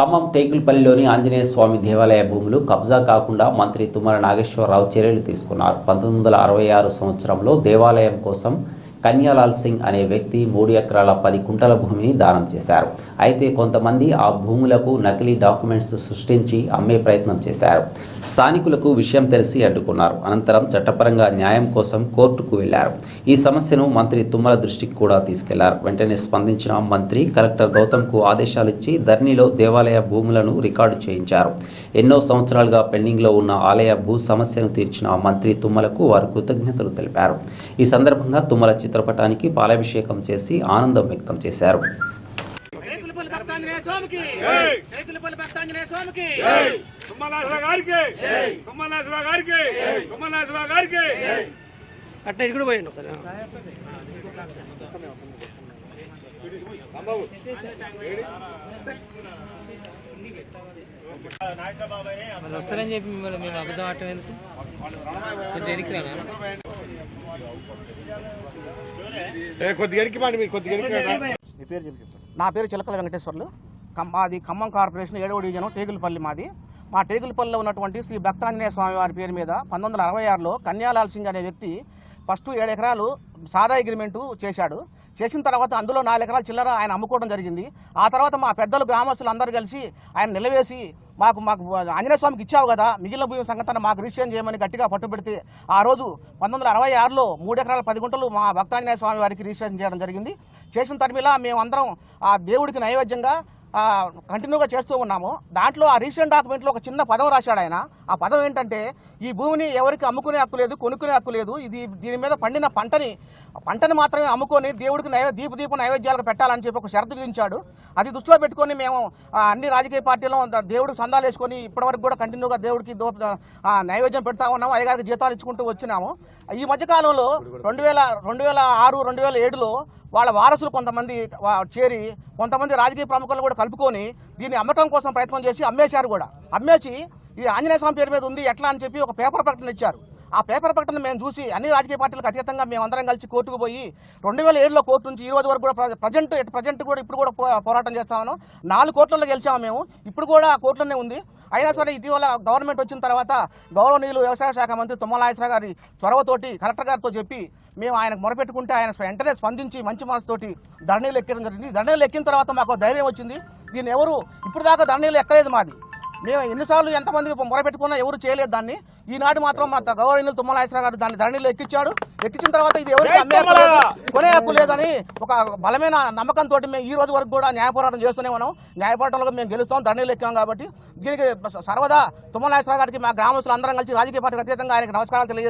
ఖమ్మం టేకులపల్లిలోని ఆంజనేయ స్వామి దేవాలయ భూములు కబ్జా కాకుండా మంత్రి తుమ్మల నాగేశ్వరరావు చర్యలు తీసుకున్నారు. పంతొమ్మిది వందల అరవై ఆరు సంవత్సరంలో దేవాలయం కోసం కన్యాలాల్ సింగ్ అనే వ్యక్తి మూడు ఎకరాల పది కుంటల భూమిని దానం చేశారు. అయితే కొంతమంది ఆ భూములకు నకిలీ డాక్యుమెంట్స్ సృష్టించి అమ్మే ప్రయత్నం చేశారు. స్థానికులకు విషయం తెలిసి అడ్డుకున్నారు. అనంతరం చట్టపరంగా న్యాయం కోసం కోర్టుకు వెళ్ళారు. ఈ సమస్యను మంత్రి తుమ్మల దృష్టికి కూడా తీసుకెళ్ళారు. వెంటనే స్పందించిన మంత్రి కలెక్టర్ గౌతమ్కు ఆదేశాలు ఇచ్చి ధర్నీలో దేవాలయ భూములను రికార్డు చేయించారు. ఎన్నో సంవత్సరాలుగా పెండింగ్లో ఉన్న ఆలయ భూ సమస్యను తీర్చిన మంత్రి తుమ్మలకు వారు కృతజ్ఞతలు తెలిపారు. ఈ సందర్భంగా తుమ్మల చిత్రపటానికి పాలాభిషేకం చేసి ఆనందం వ్యక్తం చేశారు. అట్లా పోయండి ఒకసారి వస్తారని చెప్పి మిమ్మల్ని మేము అబద్ధం ఆడటం ఎందుకు? కొంచెం ఎనికి నా పేరు చిలకల వెంకటేశ్వర్లు. మాది ఖమ్మం కార్పొరేషన్ ఏడవ డివిజన్ టేకులపల్లి మాది. మా టేకులపల్లిలో ఉన్నటువంటి శ్రీ భక్తాంజనేయ స్వామి వారి పేరు మీద పంతొమ్మిది వందల అరవై ఆరులో కన్యాలాల్ సింగ్ అనే వ్యక్తి ఫస్ట్ ఏడు ఎకరాలు సాదా అగ్రిమెంటు చేశాడు. చేసిన తర్వాత అందులో నాలుగు ఎకరాల చిల్లర ఆయన అమ్ముకోవడం జరిగింది. ఆ తర్వాత మా పెద్దలు గ్రామస్తులు అందరూ కలిసి ఆయన నిలవేసి మాకు మాకు ఆంజనేయ స్వామికి ఇచ్చావు కదా మిగిలిన భూమి సంగతాన్ని మాకు రిజిస్ట్రేషన్ చేయమని గట్టిగా పట్టుబెడితే ఆ రోజు పంతొమ్మిది వందల అరవై ఆరులో మూడు ఎకరాల పది గుంటలు మా భక్తాంజనేయ స్వామి వారికి రిజిస్ట్రేషన్ చేయడం జరిగింది. చేసిన తరిమిలా మేమందరం ఆ దేవుడికి నైవేద్యంగా కంటిన్యూగా చేస్తూ ఉన్నాము. దాంట్లో ఆ రీసెంట్ డాక్యుమెంట్లో ఒక చిన్న పదం రాశాడు ఆయన. ఆ పదం ఏంటంటే ఈ భూమిని ఎవరికి అమ్ముకునే హక్కు లేదు కొనుక్కునే హక్కు లేదు ఇది దీని మీద పండిన పంటని పంటని మాత్రమే అమ్ముకొని దేవుడికి నైవే దీప దీప నైవేద్యాలకు పెట్టాలని చెప్పి ఒక షరతు విధించాడు. అది దృష్టిలో పెట్టుకొని మేము అన్ని రాజకీయ పార్టీలో దేవుడికి సందాలు వేసుకొని ఇప్పటివరకు కూడా కంటిన్యూగా దేవుడికి దో నైవేద్యం పెడతా ఉన్నాము అయ్యగారికి జీతాలు ఇచ్చుకుంటూ వచ్చినాము. ఈ మధ్యకాలంలో రెండు వేల రెండు వేల ఆరు రెండు వేల ఏడులో వాళ్ళ వారసులు కొంతమంది చేరి కొంతమంది రాజకీయ ప్రముఖులను కూడా కలుపుకొని దీన్ని అమ్మటం కోసం ప్రయత్నం చేసి అమ్మేశారు కూడా. అమ్మేసి ఈ ఆంజనేయ స్వామి పేరు మీద ఉంది ఎట్లా అని చెప్పి ఒక పేపర్ ప్రకటన ఇచ్చారు. ఆ పేపర్ ప్రకటన మేము చూసి అన్ని రాజకీయ పార్టీలకు అతీతంగా మేము అందరం కలిసి కోర్టుకు పోయి రెండు వేల ఏడులో కోర్టు నుంచి ఈ రోజు వరకు కూడా ప్రజెంట్ ప్రజెంట్ కూడా ఇప్పుడు కూడా పో- పోరాటం చేస్తామను. నాలుగు కోట్లలో గెలిచాము మేము. ఇప్పుడు కూడా ఆ కోర్టులోనే ఉంది. అయినా సరే ఇటీవల గవర్నమెంట్ వచ్చిన తర్వాత గౌరవనీయులు వ్యవసాయ శాఖ మంత్రి తుమ్మలాయసరా గారి చొరవతోటి కలెక్టర్ గారితో చెప్పి మేము ఆయనకు మొరపెట్టుకుంటే ఆయన వెంటనే స్పందించి మంచి మనసుతోటి ధరణీలు ఎక్కడం జరిగింది. ధరణీలు ఎక్కిన తర్వాత మాకు ధైర్యం వచ్చింది. దీన్ని ఎవరు ఇప్పుడు దాకా ధరణీలు ఎక్కలేదు మాది. మేము ఎన్నిసార్లు ఎంతమంది మొరపెట్టుకున్నా ఎవరు చేయలేదు దాన్ని. ఈనాడు మాత్రం మా గౌరవనీయులు తుమ్మలాయసరావు గారు దాన్ని ధరణీలో ఎక్కించాడు. ఎక్కించిన తర్వాత ఇది ఎవరికి అమ్మే కొనే హక్కు లేదని ఒక బలమైన నమ్మకంతో మేము ఈ రోజు వరకు కూడా న్యాయ పోరాటం చేస్తూనే ఉన్నాం. న్యాయ పోరాటంలో మేము గెలుస్తాం ధరణీలు ఎక్కాం కాబట్టి. దీనికి సర్వదా తుమ్మలాయసరావు గారికి మా గ్రామస్తులు అందరం కలిసి రాజకీయ పార్టీకి అతీతంగా ఆయనకి నమస్కారాలు తెలియజేస్తాం